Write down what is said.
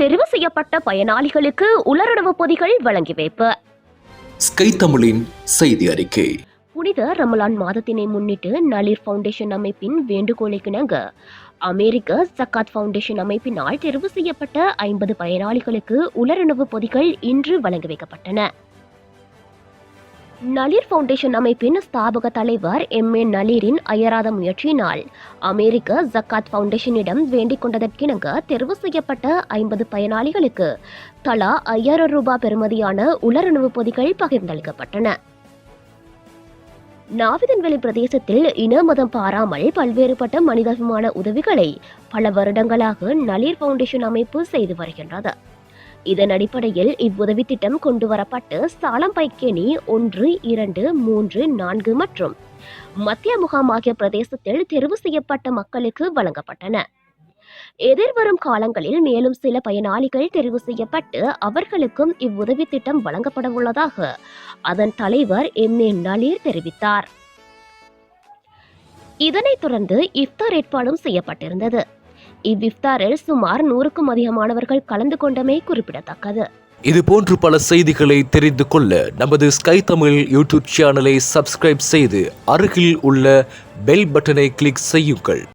தெரிவு செய்யப்பட்ட பயனாளிகளுக்கு உலருணவு பொதிகள் வழங்கி வைப்பு. ஸ்கை தமிழின் செய்தி அறிக்கை. புனித ரமலான் மாதத்தினை முன்னிட்டு நளிர் ஃபவுண்டேஷன் அமைப்பின் வேண்டுகோளுக்கிணங்க அமெரிக்க ஜக்காத் ஃபவுண்டேஷன் அமைப்பினால் தெரிவு செய்யப்பட்ட ஐம்பது பயனாளிகளுக்கு உலருணவு பொதிகள் இன்று வழங்கி வைக்கப்பட்டன. நளிர் ஃபவுண்டேஷன் அமைப்பின் ஸ்தாபக தலைவர் எம். ஏ. நளிரின் அயராத முயற்சியினால் அமெரிக்க ஜக்காத் ஃபவுண்டேஷனிடம் வேண்டிக் கொண்டதற்கிணங்க தெரிவு செய்யப்பட்ட ஐம்பது பயனாளிகளுக்கு தலா ஐயாயிரம் ரூபாய் பெறுமதியான உலருணவு பொதிகள் பகிர்ந்தளிக்கப்பட்டன நாவிதன்வெளி பிரதேசத்தில் இன மதம் பாராமல் பல்வேறுபட்ட மனிதாபிமான உதவிகளை பல வருடங்களாக நளிர் ஃபவுண்டேஷன் அமைப்பு செய்து வருகின்றது. இதன் அடிப்படையில் இவ்வுதவி திட்டம் கொண்டு வரப்பட்டு சாலம்பைக்கேணி ஒன்று இரண்டு மூன்று நான்கு மற்றும் மத்திய முகாம் ஆகிய பிரதேசத்தில் தெரிவு செய்யப்பட்ட மக்களுக்கு வழங்கப்பட்டன. எதிர்வரும் காலங்களில் மேலும் சில பயனாளிகள் தெரிவு செய்யப்பட்டு அவர்களுக்கும் இவ்வுதவி திட்டம் வழங்கப்பட உள்ளதாக அதன் தலைவர் எம். ஏ. நளீர் தெரிவித்தார். இதனைத் தொடர்ந்து இஃப்தார் ஏற்பாடும் செய்யப்பட்டிருந்தது. இவ்விஃப்தாரில் சுமார் நூறுக்கும் அதிகமானவர்கள் கலந்து கொண்டமை குறிப்பிடத்தக்கது. இது போன்று பல செய்திகளை தெரிந்து கொள்ள நமது ஸ்கை தமிழ் யூடியூப் சேனலை சப்ஸ்கிரைப் செய்து அருகில் உள்ள பெல் பட்டனை கிளிக் செய்யுங்கள்.